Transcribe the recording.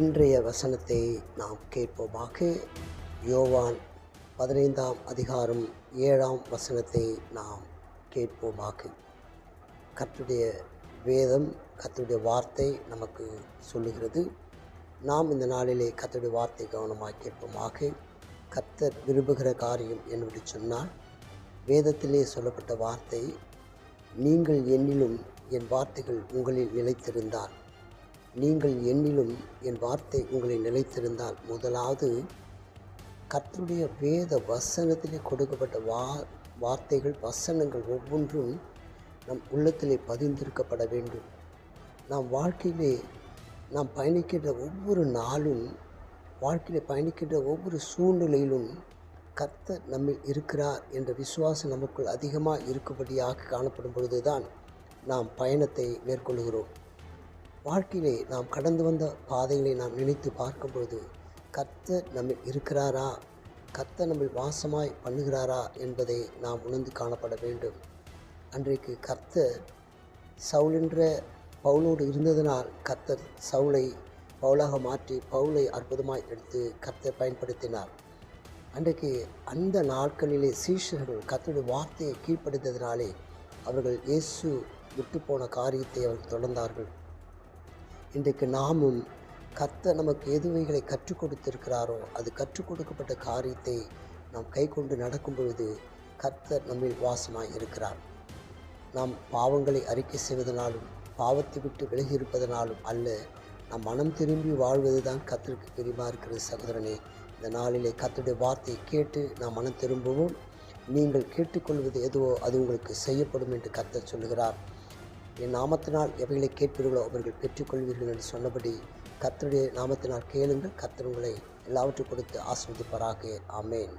இன்றைய வசனத்தை நாம் கேட்போமாக. யோவான் பதினைந்தாம் அதிகாரம் ஏழாம் வசனத்தை நாம் கேட்போமாக. கத்துடைய வேதம் கத்துடைய வார்த்தை நமக்கு சொல்லுகிறது. நாம் இந்த நாளிலே கத்துடைய வார்த்தை கவனமாக கேட்போமாக. கத்தர் விரும்புகிற காரியம் என்னுடைய சொன்னால் வேதத்திலே சொல்லப்பட்ட வார்த்தை நீங்கள் என்னிலும் என் வார்த்தைகள் உங்களில் நிலைத்திருந்தால் நீங்கள் என்னிலும் என் வார்த்தை உங்களை நிலைத்திருந்தால் முதலாவது கத்தருடைய வேத வசனத்திலே கொடுக்கப்பட்ட வா வார்த்தைகள் வசனங்கள் ஒவ்வொன்றும் நம் உள்ளத்திலே பதிந்திருக்கப்பட வேண்டும். நாம் வாழ்க்கையிலே நாம் பயணிக்கின்ற ஒவ்வொரு நாளும் வாழ்க்கையில் பயணிக்கின்ற ஒவ்வொரு சூழ்நிலையிலும் கர்த்தர் நம்மில் இருக்கிறார் என்ற விசுவாசம் நமக்குள் அதிகமாக இருக்கும்படியாக காணப்படும் பொழுதுதான் நாம் பயணத்தை மேற்கொள்கிறோம். வாழ்க்கையிலே நாம் கடந்து வந்த பாதைகளை நாம் நினைத்து பார்க்கும் பொழுது கர்த்தர் நம்மில் இருக்கிறாரா? கர்த்தர் நம்மில் வாசமாய் பண்ணுகிறாரா என்பதை நாம் உணர்ந்து காணப்பட வேண்டும். அன்றைக்கு கர்த்தர் சவுல் என்ற பவுலோடு இருந்ததனால் கர்த்தர் சவுளை பவுலாக மாற்றி பவுலை அற்புதமாய் எடுத்து கர்த்தர் பயன்படுத்தினார். அன்றைக்கு அந்த நாட்களிலே சீஷர்கள் கர்த்தருடைய வார்த்தையை கீழ்ப்படுத்ததினாலே அவர்கள் இயேசு விட்டு போன காரியத்தை அவர்கள் தொடர்ந்தார்கள். இன்றைக்கு நாமும் கத்த நமக்கு எதுவைகளை கற்றுக் கொடுத்திருக்கிறாரோ அது கற்றுக் கொடுக்கப்பட்ட காரியத்தை நாம் கை கொண்டு நடக்கும் பொழுது கர்த்தர் நம்மில் வாசமாக இருக்கிறார். நாம் பாவங்களை அறிக்கை செய்வதனாலும் பாவத்தை விட்டு விலகி இருப்பதனாலும் அல்ல நாம் மனம் திரும்பி வாழ்வது தான் கத்தருக்கு பெரியமாக இருக்கிறது சகோதரனே. இந்த நாளிலே கத்துடைய வார்த்தையை கேட்டு நாம் மனம் திரும்பவும். நீங்கள் கேட்டுக்கொள்வது எதுவோ அது உங்களுக்கு செய்யப்படும் என்று கத்தர் சொல்லுகிறார். என் நாமத்தினால் எவைகளை கேட்பீர்களோ அவர்கள் பெற்றுக்கொள்வீர்கள் என்று சொன்னபடி கத்தருடைய நாமத்தினால் கேளுங்கள் கத்தர் உங்களை எல்லாவற்றையும் கொடுத்து ஆஸ்வதிப்பாராக ஆமேன்.